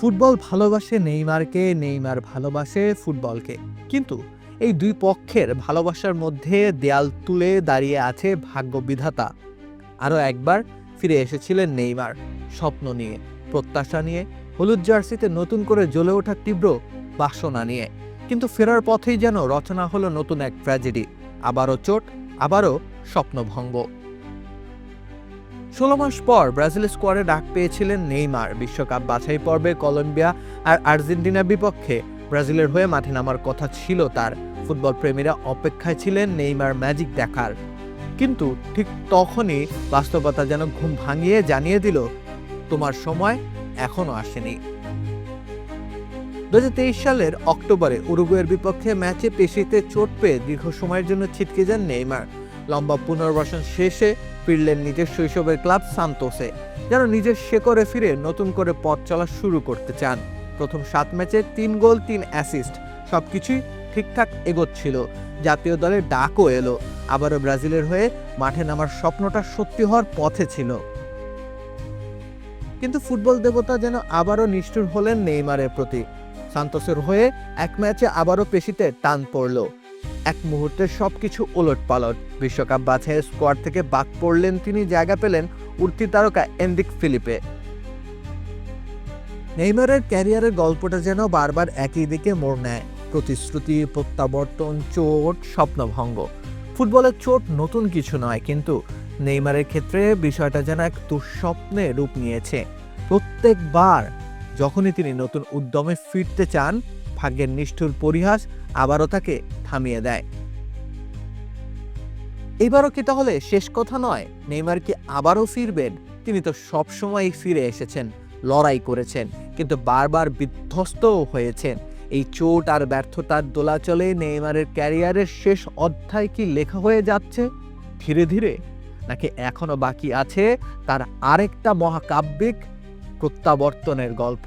Football ভালোবাসে নেইমারকে, Neymar ভালোবাসে ফুটবলকে। কিন্তু এই দুই পক্ষের ভালোবাসার মধ্যে দেয়াল তুলে দাঁড়িয়ে আছে ভাগ্য বিধাতা। আরও একবার ফিরে এসেছিলেন নেইমার স্বপ্ন নিয়ে, প্রত্যাশা নিয়ে, হলুদ জার্সিতে নতুন করে জ্বলে ওঠা তীব্র বাসনা নিয়ে। কিন্তু ফেরার পথেই যেন রচনা হলো নতুন এক ট্র্যাজেডি। আবারও চোট, আবারও স্বপ্নভঙ্গ। ষোলো মাস পর ব্রাজিল স্কোয়াডে ডাক পেয়েছিলেন নেইমার। বিশ্বকাপ বাছাই পর্বে কলম্বিয়া আর আর্জেন্টিনার বিপক্ষে ব্রাজিলের হয়ে মাঠে নামার কথা ছিল তার। ফুটবল প্রেমীরা অপেক্ষায় ছিলেন নেইমার ম্যাজিক দেখার। কিন্তু ঠিক তখনই বাস্তবতা যেন ঘুম ভাঙিয়ে জানিয়ে দিল, তোমার সময় এখনও আসেনি। দু হাজার তেইশ সালের অক্টোবরে উরুগুয়ের বিপক্ষে ম্যাচে পেশিতে চোট পেয়ে দীর্ঘ সময়ের জন্য ছিটকে যান নেইমার। লম্বা পুনর্বাসন শেষে ফিরলেন নিজের শৈশবের ক্লাব সান্তোসে, যেন নিজের শেকড়ে ফিরে নতুন করে পথ চলা শুরু করতে চান। প্রথম সাত ম্যাচে তিন গোল, তিন অ্যাসিস্ট, সবকিছুই ঠিকঠাক এগোচ্ছিল। জাতীয় দলের ডাকও এলো। আবারও ব্রাজিলের হয়ে মাঠে নামার স্বপ্নটা সত্যি হওয়ার পথে ছিল। কিন্তু ফুটবল দেবতা যেন আবারও নিষ্ঠুর হলেন নেইমারের প্রতি। সান্তোসের হয়ে এক ম্যাচে আবারও পেশিতে টান পড়ল। এক মুহূর্তে সবকিছু ওলট পালট বিশ্বকাপ বাছাইয়ের স্কোয়াড থেকে বাদ পড়লেন তিনি, জায়গা পেলেন উঠতি তারকা এন্দিক ফিলিপে। নেইমারের ক্যারিয়ারের গল্পটা যেন বারবার একই দিকে মোড় নেয়। প্রতিশ্রুতি, প্রত্যাবর্তন, চোট, স্বপ্নভঙ্গ। ফুটবলের চোট নতুন কিছু নয়, কিন্তু নেইমারের ক্ষেত্রে বিষয়টা যেন এক দুঃস্বপ্নে রূপ নিয়েছে। প্রত্যেকবার যখনই তিনি নতুন উদ্যমে ফিরতে চান ভাগ্যের নিষ্ঠুর পরিহাস আবারও তাকে থামিয়ে দেয়। এবারও কি তাহলে শেষ কথা নয়? নেইমার কি আবারও ফিরবেন? তিনি তো সবসময় ফিরে এসেছেন, লড়াই করেছেন, কিন্তু বারবার বিধ্বস্তও হয়েছেন। এই চোট আর ব্যর্থতার দোলাচলে নেইমারের ক্যারিয়ারের শেষ অধ্যায় কি লেখা হয়ে যাচ্ছে? ধীরে ধীরে? নাকি এখনও বাকি আছে তার আরেকটা মহাকাব্যিক প্রত্যাবর্তনের গল্প?